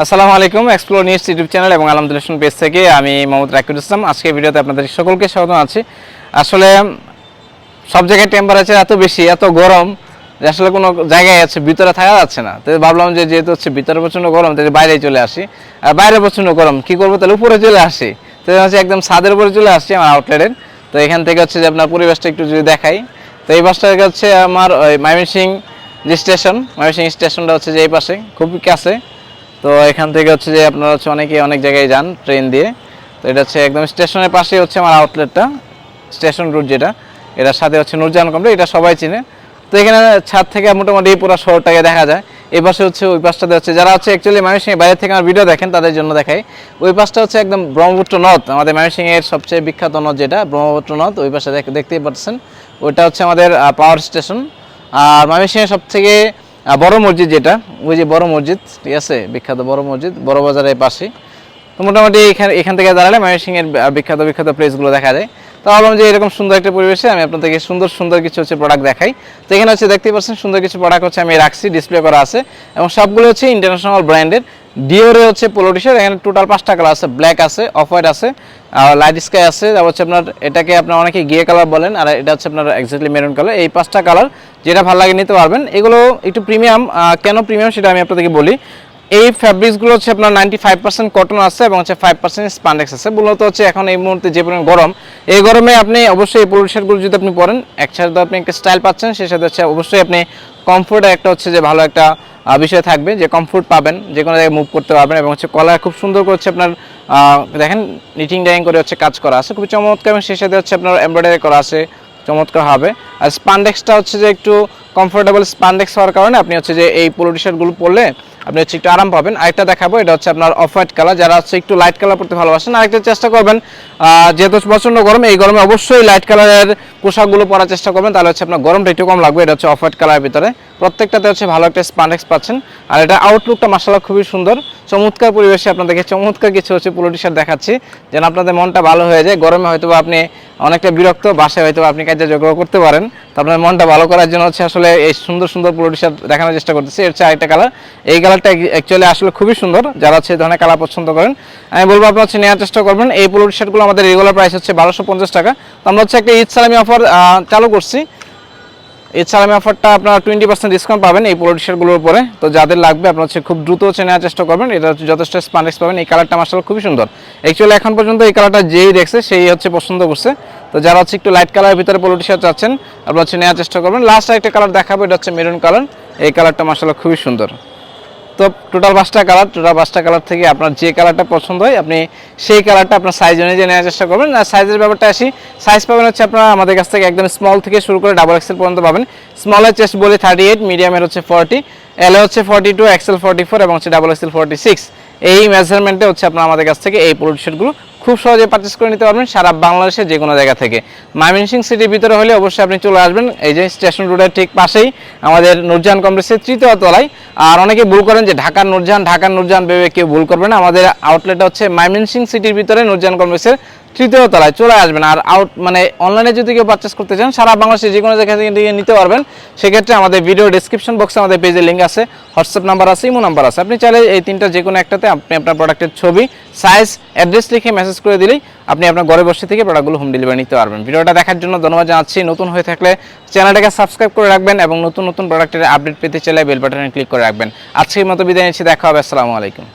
আসসালামু আলাইকুম explore news YouTube channel এবং আলহামদুলিল্লাহ পেজ থেকে আমি মোহাম্মদ রাকিবুল ইসলাম। আজকে ভিডিওতে আপনাদের সকলকে স্বাগত আছি আসলে সব জায়গায় টেম্পারেচার এত বেশি, এত গরম যে আসলে কোনো জায়গায় আছে ভিতরে থাকা যাচ্ছে না। তো ভাবলাম যে যেহেতু হচ্ছে ভিতরে প্রচণ্ড গরম, তাহলে বাইরে চলে আসি। আর বাইরে প্রচণ্ড গরম, কি করব তাহলে উপরে চলে আসি? তো হচ্ছে একদম ছাদের উপরে চলে আসছি আমার আউটলেটের তো এখান থেকে হচ্ছে যে আপনার পরিবেশটা একটু যদি দেখাই, তো এই পাশটা হচ্ছে আমার ওই ময়মনসিং যে স্টেশন ময়মনসিং স্টেশনটা হচ্ছে যে এই পাশে, খুবই কাছে। তো এখান থেকে হচ্ছে যে আপনারা হচ্ছে অনেকে অনেক জায়গায় যান ট্রেন দিয়ে। তো এটা হচ্ছে একদম স্টেশনের পাশেই হচ্ছে আমার আউটলেটটা স্টেশন রুট যেটা। এটার সাথে হচ্ছে নুরজাহান কমপ্লেক্স এটা সবাই চিনে। তো এখানে ছাদ থেকে মোটামুটি পুরো শহরটাকে দেখা যায়। এই পাশে হচ্ছে ওই পাশটাতে হচ্ছে যারা হচ্ছে অ্যাকচুয়ালি ময়মনসিংহে বাইরে থেকে আমার ভিডিও দেখেন, তাদের জন্য দেখাই। ওই পাশটা হচ্ছে একদম ব্রহ্মপুত্র নদ আমাদের ময়মনসিংহের সবচেয়ে বিখ্যাত নদ যেটা, ব্রহ্মপুত্র নদ ওই পাশে দেখতেই পাচ্ছেন ওইটা হচ্ছে আমাদের পাওয়ার স্টেশন আর ময়মনসিংহের সব থেকে বড় মসজিদ যেটা, ওই যে বড় মসজিদ, ঠিক আছে? বিখ্যাত বড় মসজিদ, বড় বাজারের পাশে। তো মোটামুটি এখানে, এখান থেকে দাঁড়ালে ময়মনসিংহের বিখ্যাত বিখ্যাত প্লেসগুলো দেখা যায়। তো ভাবলাম যে এরকম সুন্দর একটা পরিবেশে আমি আপনাদেরকে সুন্দর সুন্দর কিছু হচ্ছে প্রোডাক্ট দেখাই। তো এখানে হচ্ছে দেখতেই পাচ্ছেন, সুন্দর কিছু প্রোডাক্ট হচ্ছে আমি রাখছি ডিসপ্লে করা আছে। এবং সবগুলো হচ্ছে ইন্টারন্যাশনাল ব্র্যান্ডের ডিওরে হচ্ছে পোলো টি শার্ট এখানে টোটাল পাঁচটা কালার আছে ব্ল্যাক আছে অফ হোয়াইট আছে। লাইট স্কাই আছে, তারপর হচ্ছে আপনার এটাকে আপনার অনেকে গিয়ে কালার বলেন, আর এটা হচ্ছে আপনার এক্স্যাক্টলি মেরুন কালার এই পাঁচটা কালার যেটা ভালো লাগে নিতে পারবেন, এগুলো একটু প্রিমিয়াম কেন প্রিমিয়াম সেটা আমি আপনাদেরকে বলি। এই ফ্যাব্রিক্সগুলো হচ্ছে আপনার নাইনটি ফাইভ পার্সেন্ট কটন আছে এবং হচ্ছে ফাইভ পার্সেন্ট স্পান্ডেক্স আছে। মূলত হচ্ছে এখন এই মুহূর্তে যে পরিমাণ গরম, এই গরমে আপনি অবশ্যই এই পোলো শার্টগুলো যদি আপনি পরেন একসাথে আপনি একটা স্টাইল পাচ্ছেন, সেই সাথে হচ্ছে অবশ্যই আপনি কমফোর্ট একটা হচ্ছে যে ভালো একটা বিষয় থাকবে যে কমফোর্ট পাবেন যে কোনো জায়গায় মুভ করতে পারবেন এবং হচ্ছে কলার খুব সুন্দর করে হচ্ছে আপনার দেখেন নিটিং ডাইং করে হচ্ছে কাজ করা আছে। খুবই চমৎকার এবং সেই হচ্ছে আপনার এমব্রয়ডারি করা আছে। চমৎকার হবে। আর স্পান্ডেক্সটা হচ্ছে যে একটু কমফোর্টেবল স্পান্ডেক্স হওয়ার কারণে আপনি হচ্ছে যে এই পোলো টি শার্টগুলো পরলে আপনি হচ্ছে একটু আরাম পাবেন। আরেকটা দেখাবো, এটা হচ্ছে আপনার অফ হোয়াইট কালার যারা হচ্ছে একটু লাইট কালার পড়তে ভালোবাসেন, আরেকটা চেষ্টা করবেন যেহেতু প্রচণ্ড গরম, এই গরমে অবশ্যই লাইট কালারের পোশাকগুলো পরার চেষ্টা করবেন, তাহলে হচ্ছে আপনার গরমটা একটু কম লাগবে। এটা হচ্ছে অফ হোয়াইট কালারের ভিতরে। প্রত্যেকটাতে হচ্ছে ভালো একটা স্পান্ডেক্স পাচ্ছেন। আর এটা আউটলুকটা মাসাল্লাহ খুবই সুন্দর। চমৎকার পরিবেশে আপনাদেরকে চমৎকার কিছু হচ্ছে পোলো টি শার্ট দেখাচ্ছি। যেন আপনাদের মনটা ভালো হয়ে যায়। গরমে হয়তো আপনি অনেকটা বিরক্ত, বাসায় হয়তো আপনি কাজে যোগাযোগ করতে পারেন। তো আপনার মনটা ভালো করার জন্য হচ্ছে আসলে এই সুন্দর সুন্দর শার্ট দেখানোর চেষ্টা করতেছি। এর চেয়ে আরেকটা কালার এই কালারটা অ্যাকচুয়ালি আসলে খুবই সুন্দর। যারা হচ্ছে ধরনের কালার পছন্দ করেন, আমি বলব আপনার হচ্ছে নেওয়ার চেষ্টা করবেন। এই পোলো শার্টগুলো আমাদের রেগুলার প্রাইস হচ্ছে বারোশো টাকা। তো আমরা হচ্ছে একটা ঈদ সালামি অফার চালু করছি। এছাড়া আমি অফারটা আপনার টোয়েন্টি পার্সেন্ট ডিসকাউন্ট পাবেন এই পোলো টি শার্টগুলোর উপরে। তো যাদের লাগবে, আপনার হচ্ছে খুব দ্রুত হচ্ছে নেওয়ার চেষ্টা করবেন। এটা হচ্ছে যথেষ্ট স্পান্ডেক্স পাবেন। এই কালারটা মার্শাল খুবই সুন্দর। অ্যাকচুয়ালি এখন পর্যন্ত এই কালারটা যেই দেখছে, সেই হচ্ছে পছন্দ করছে। তো যারা হচ্ছে একটু লাইট কালারের ভিতরে পোলো টি শার্ট চাচ্ছেন, আপনার হচ্ছে নেওয়ার চেষ্টা করবেন। লাস্ট একটা কালার দেখাবো, এটা হচ্ছে মেরুন কালার এই কালারটা মার্শাল খুবই সুন্দর। তো টোটাল পাঁচটা কালার টোটাল পাঁচটা কালার থেকে আপনার যে কালারটা পছন্দ হয়, আপনি সেই কালারটা আপনার সাইজ অনুযায়ী নেওয়ার চেষ্টা করবেন। আর সাইজের ব্যাপারটা আসি সাইজ পাবেন হচ্ছে আপনার আমাদের কাছ থেকে একদম স্মল থেকে শুরু করে ডাবল এক্সেল পর্যন্ত পাবেন। স্মলের চেস্ট বলি থার্টি এইট মিডিয়ামের হচ্ছে ফর্টি এলে হচ্ছে forty two XL forty four এবং হচ্ছে ডাবল এক্সেল ফর্টি সিক্স এই মেজারমেন্টে হচ্ছে আপনার আমাদের কাছ থেকে এই শার্টগুলো খুব সহজে পারচেস করে নিতে পারবেন সারা বাংলাদেশের যে কোনো জায়গা থেকে। ময়মনসিং সিটির ভিতরে হলে অবশ্যই আপনি চলে আসবেন। এই যে স্টেশন রোডের ঠিক পাশেই আমাদের নুরজাহান কমপ্লেক্সের তৃতীয় তলায়। আর অনেকে ভুল করেন যে ঢাকার নুরজাহান ঢাকার নুরজাহান, ভেবে কেউ ভুল করবে না। আমাদের আউটলেট হচ্ছে ময়মনসিং সিটির ভিতরে নুরজাহান কমপ্লেক্সের তৃতীয় তলায় চলে আসবেন। আর আউট মানে অনলাইনে যদি কেউ পারচেস করতে চান, সারা বাংলাদেশে যে কোনো জায়গা থেকে নিতে পারবেন। সেক্ষেত্রে আমাদের ভিডিও ডিসক্রিপশন বক্সে আমাদের পেজে লিঙ্ক আছে হোয়াটসঅ্যাপ নাম্বার আছে ইমো নাম্বার আছে। আপনি চাইলে এই তিনটা যে কোনো একটাতে আপনি আপনার প্রোডাক্টের ছবি সাইজ অ্যাড্রেস লিখে মেসেজ করে দিলেই আপনি আপনার ঘরে বসে থেকে প্রোডাক্টগুলো হোম ডেলিভারি নিতে পারবেন। ভিডিওটা দেখার জন্য ধন্যবাদ জানাচ্ছি। নতুন হয়ে থাকলে চ্যানেলটাকে সাবস্ক্রাইব করে রাখবেন এবং নতুন নতুন প্রোডাক্টের আপডেট পেতে চাইলে বেল বাটনে ক্লিক করে রাখবেন। আজকের মতো বিদায় নিচ্ছি, দেখা হবে, আসসালামু আলাইকুম।